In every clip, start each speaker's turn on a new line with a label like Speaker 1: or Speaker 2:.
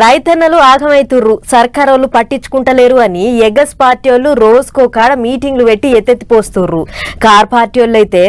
Speaker 1: రైతన్నలు ఆగమైతుర్రు. సర్కారోళ్ళు పట్టించుకుంటలేరు అని ఎగస్ పార్టీ వాళ్ళు రోజుకో కాడ మీటింగ్లు పెట్టి ఎత్తెత్తిపోస్తుర్రు. కార్ పార్టీ వాళ్ళు అయితే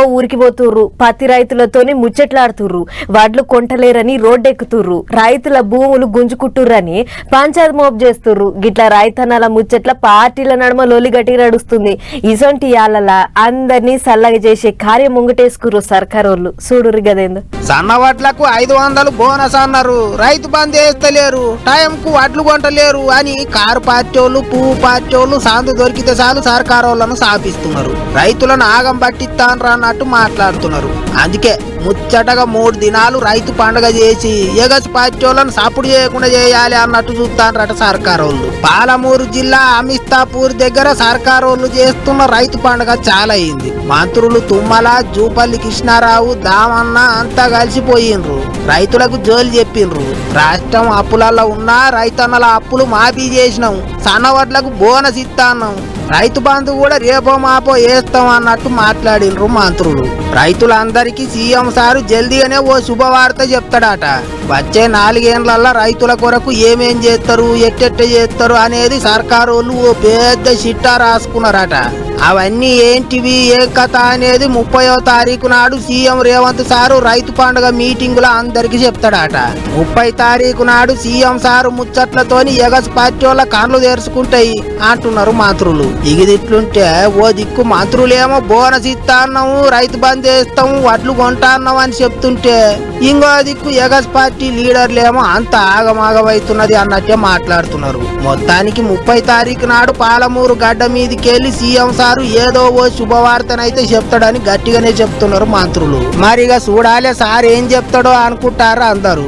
Speaker 1: ఓ ఊరికి పోతుర్రు. పత్తి రైతులతోని ముచ్చట్లాడుతుర్రు. వడ్లు కొంటలేరని రోడ్డెక్కుతుర్రు. రైతుల భూములు గుంజుకుంటుర్రని పంచాయత్ మోప్ చేస్తుర్రు. గిట్ల రైతన్నల ముచ్చట్ల పార్టీల నడుమ లోలిగట్టి నడుస్తుంది. ఇసొంటి యాలల అందరినీ సల్లగా చేసే కార్యం ముంగటేసుకుర్రు సర్కారోళ్ళు. చూడురు గదేందో.
Speaker 2: సన్న వడ్లకు ఐదు వందలు బోనస్ అన్నారు. రైతు బంద్ చేస్తలేరు టైంకు వడ్లు కొంటలేరు అని కారు పార్టీలు పువ్వు పార్టీలు సాందు దొరికితే చాలు సర్కారోళ్ళను సాపిస్తున్నారు రైతులను ఆగం పట్టిస్తాన్రా అన్నట్టు మాట్లాడుతున్నారు. అందుకే ముచ్చటగా మూడు దినాలు రైతు పండుగ చేసి ఎగస్ పార్టీలను సప్పుడు చేయకుండా చేయాలి అన్నట్టు చూస్తాన్రట సర్కారోళ్ళు. పాలమూరు జిల్లా అమిస్తాపూర్ దగ్గర సర్కారోళ్ళు చేస్తున్న రైతు పండుగ చాలా అయింది మంత్రులు తుమ్మల జూపల్లి కృష్ణారావు దామన్న అంతా కలిసిపోయిండ్రు. రైతులకు జోలు చెప్పిండ్రు రాష్ట్రం అప్పులలో ఉన్నా రైతన్నల అప్పులు మాఫీ చేసినాం. సన్నవడ్లకు బోనస్ ఇస్తాన్నాం రైతు బంధు కూడా రేపో మాపో వేస్తాం అన్నట్టు మాట్లాడినరు మంత్రులు. రైతులందరికీ సీఎం సారు జల్దీగానే ఓ శుభవార్త చెప్తాడట. వచ్చే నాలుగేండ్లల్లా రైతుల కొరకు ఏమేం చేస్తారు ఎట్టెట్ట చేస్తారు అనేది సర్కారు ఓ పెద్ద చిట్టా రాసుకున్నారట. అవన్నీ ఏంటివి ఏ కథ అనేది ముప్పయో తారీఖు నాడు సీఎం రేవంత్ సారు రైతు పండుగ మీటింగులో అందరికి చెప్తాడట. ముప్పై తారీఖు నాడు సీఎం సారు ముచ్చట్లతోని ఎగస్ పార్టీ వాళ్ళ కళ్ళు తెరుచుకుంటాయి అంటున్నారు మంత్రులు. ఇగిదిట్లుంటే ఓ దిక్కు మంత్రులేమో బోనస్ ఇస్తాన్నాము రైతు బంద్ చేస్తాము వడ్లు కొంటాన్నాం అని చెప్తుంటే ఇంకో దిక్కు ఎగస్ పార్టీ పార్టీ లీడర్లేమో అంత ఆగమాగమవుతున్నది అన్నట్టే మాట్లాడుతున్నారు. మొత్తానికి ముప్పై తారీఖు నాడు పాలమూరు గడ్డ మీదకెళ్ళి సీఎం సారు ఏదో ఓ శుభవార్తనైతే చెప్తాడని గట్టిగానే చెప్తున్నారు మంత్రులు. మరిగా చూడాలే సార్ ఏం చెప్తాడో అనుకుంటారు అందరూ.